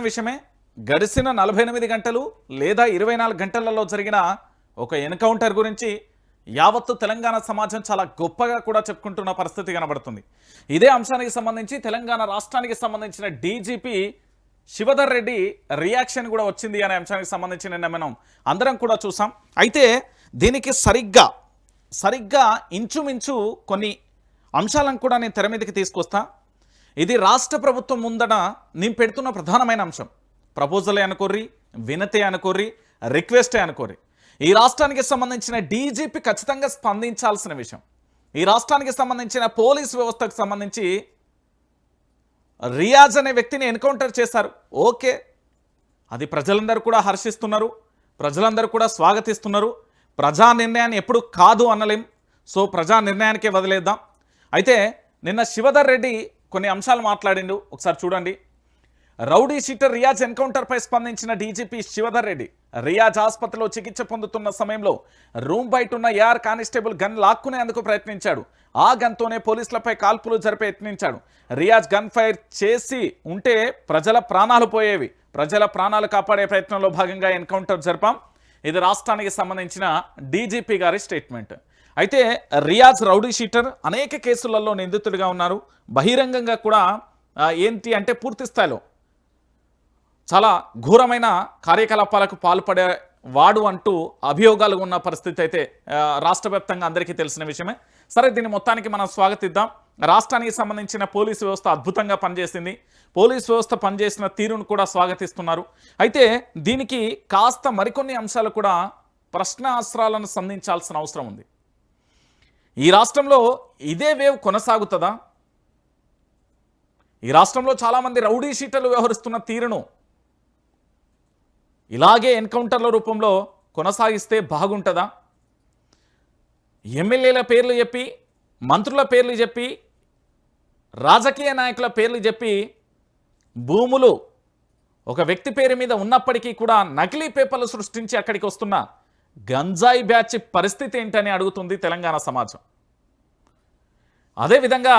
విషయమే గడిచిన నలభై ఎనిమిది గంటలు లేదా ఇరవై నాలుగు గంటలలో జరిగిన ఒక ఎన్కౌంటర్ గురించి యావత్తు తెలంగాణ సమాజం చాలా గొప్పగా కూడా చెప్పుకుంటున్న పరిస్థితి కనబడుతుంది. ఇదే అంశానికి సంబంధించి తెలంగాణ రాష్ట్రానికి సంబంధించిన డీజీపీ శివధర్ రెడ్డి రియాక్షన్ కూడా వచ్చింది అనే అంశానికి సంబంధించి నిన్న మనం అందరం కూడా చూసాం. అయితే దీనికి సరిగ్గా సరిగ్గా ఇంచుమించు కొన్ని అంశాలను కూడా నేను తెర మీదకి తీసుకొస్తాను ఇది రాష్ట్ర ప్రభుత్వం ముందట నేను పెడుతున్న ప్రధానమైన అంశం. ప్రపోజలే అనుకోర్రి వినతే అనుకోర్రి రిక్వెస్టే అనుకోర్రి. ఈ రాష్ట్రానికి సంబంధించిన డీజీపీ ఖచ్చితంగా స్పందించాల్సిన విషయం. ఈ రాష్ట్రానికి సంబంధించిన పోలీస్ వ్యవస్థకు సంబంధించి రియాజ్ అనే వ్యక్తిని ఎన్కౌంటర్ చేశారు. ఓకే. అది ప్రజలందరూ కూడా హర్షిస్తున్నారు. ప్రజలందరూ కూడా స్వాగతిస్తున్నారు. ప్రజా నిర్ణయాన్ని ఎప్పుడు కాదు అనలేం. సో ప్రజా నిర్ణయానికే వదిలేద్దాం. అయితే నిన్న శివధర్ రెడ్డి కొన్ని అంశాలు మాట్లాడిండు. ఒకసారి చూడండి. రౌడీ షీటర్ రియాజ్ ఎన్కౌంటర్పై స్పందించిన డీజీపీ శివధర్ రెడ్డి రియాజ్ ఆసుపత్రిలో చికిత్స పొందుతున్న సమయంలో రూమ్ బయట ఉన్న ఏఆర్ కానిస్టేబుల్ గన్ లాక్కునేందుకు ప్రయత్నించాడు. ఆ గన్తోనే పోలీసులపై కాల్పులు జరిపే యత్నించాడు. రియాజ్ గన్ ఫైర్ చేసి ఉంటే ప్రజల ప్రాణాలు పోయేవి. ప్రజల ప్రాణాలు కాపాడే ప్రయత్నంలో భాగంగా ఎన్కౌంటర్ జరిపాం. ఇది రాష్ట్రానికి సంబంధించిన డీజీపీ గారి స్టేట్మెంట్. అయితే రియాజ్ రౌడీ షీటర్ అనేక కేసులలో నిందితుడిగా ఉన్నారు. బహిరంగంగా కూడా ఏంటి అంటే పూర్తి స్థాయిలో చాలా ఘోరమైన కార్యకలాపాలకు పాల్పడే వాడు అంటూ అభియోగాలు ఉన్న పరిస్థితి అయితే రాష్ట్ర వ్యాప్తంగా అందరికీ తెలిసిన విషయమే. సరే దీన్ని మొత్తానికి మనం స్వాగతిద్దాం. రాష్ట్రానికి సంబంధించిన పోలీసు వ్యవస్థ అద్భుతంగా పనిచేసింది. పోలీసు వ్యవస్థ పనిచేసిన తీరును కూడా స్వాగతిస్తున్నారు. అయితే దీనికి కాస్త మరికొన్ని అంశాలు కూడా ప్రశ్నాస్త్రాలను సంధించాల్సిన అవసరం ఉంది. ఈ రాష్ట్రంలో ఇదే వేవ్ కొనసాగుతుందా? ఈ రాష్ట్రంలో చాలామంది రౌడీ షీటర్లు వ్యవహరిస్తున్న తీరును ఇలాగే ఎన్కౌంటర్ల రూపంలో కొనసాగిస్తే బాగుంటుందా? ఎమ్మెల్యేల పేర్లు చెప్పి మంత్రుల పేర్లు చెప్పి రాజకీయ నాయకుల పేర్లు చెప్పి భూములు ఒక వ్యక్తి పేరు మీద ఉన్నప్పటికీ కూడా నకిలీ పేపర్లు సృష్టించి అక్కడికి వస్తున్న గంజాయి బ్యాచ్ పరిస్థితి ఏంటని అడుగుతుంది తెలంగాణ సమాజం. అదేవిధంగా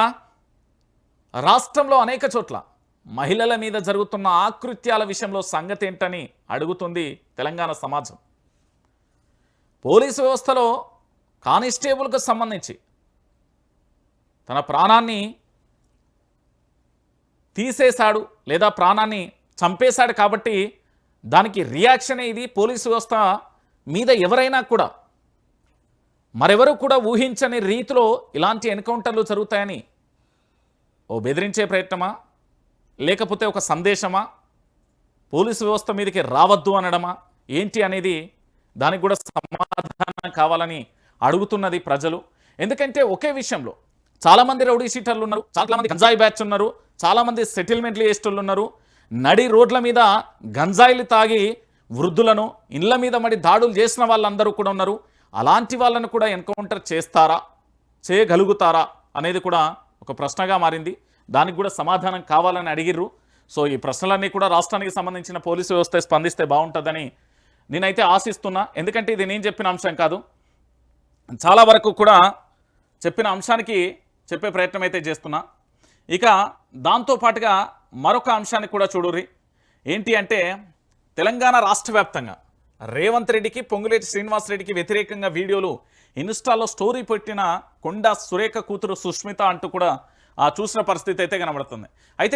రాష్ట్రంలో అనేక చోట్ల మహిళల మీద జరుగుతున్న ఆకృత్యాల విషయంలో సంగతి ఏంటని అడుగుతుంది తెలంగాణ సమాజం. పోలీసు వ్యవస్థలో కానిస్టేబుల్కు సంబంధించి తన ప్రాణాన్ని తీసేశాడు లేదా ప్రాణాన్ని చంపేశాడు కాబట్టి దానికి రియాక్షనే ఇది. పోలీసు వ్యవస్థ మీద ఎవరైనా కూడా మరెవరు కూడా ఊహించని రీతిలో ఇలాంటి ఎన్కౌంటర్లు జరుగుతాయని ఓ బెదిరించే ప్రయత్నమా? లేకపోతే ఒక సందేశమా? పోలీసు వ్యవస్థ మీదకి రావద్దు అనడమా? ఏంటి అనేది దానికి కూడా సమాధానం కావాలని అడుగుతున్నది ప్రజలు. ఎందుకంటే ఒకే విషయంలో చాలామంది రౌడీ షీటర్లు ఉన్నారు చాలామంది గంజాయి బ్యాచ్ ఉన్నారు చాలామంది సెటిల్మెంట్లు చేసేటోళ్ళు ఉన్నారు. నడి రోడ్ల మీద గంజాయిలు తాగి వృద్ధులను ఇళ్ళ మీద మడి దాడులు చేసిన వాళ్ళందరూ కూడా ఉన్నారు. అలాంటి వాళ్ళను కూడా ఎన్కౌంటర్ చేస్తారా? చేయగలుగుతారా? అనేది కూడా ఒక ప్రశ్నగా మారింది. దానికి కూడా సమాధానం కావాలని అడిగిర్రు. సో ఈ ప్రశ్నలన్నీ కూడా రాష్ట్రానికి సంబంధించిన పోలీసు వ్యవస్థ స్పందిస్తే బాగుంటుందని నేనైతే ఆశిస్తున్నా. ఎందుకంటే ఇది నేను చెప్పిన అంశం కాదు. చాలా వరకు కూడా చెప్పిన అంశానికి చెప్పే ప్రయత్నం అయితే చేస్తున్నా. ఇక దాంతో పాటుగా మరొక అంశాన్ని కూడా చూడుర్రి. ఏంటి అంటే తెలంగాణ రాష్ట్ర వ్యాప్తంగా రేవంత్ రెడ్డికి పొంగులేటి శ్రీనివాస్ రెడ్డికి వ్యతిరేకంగా వీడియోలు ఇన్స్టాలో స్టోరీ పెట్టిన కొండా సురేఖ కూతురు సుష్మిత అంటూ కూడా ఆ చూసిన పరిస్థితి అయితే కనబడుతుంది. అయితే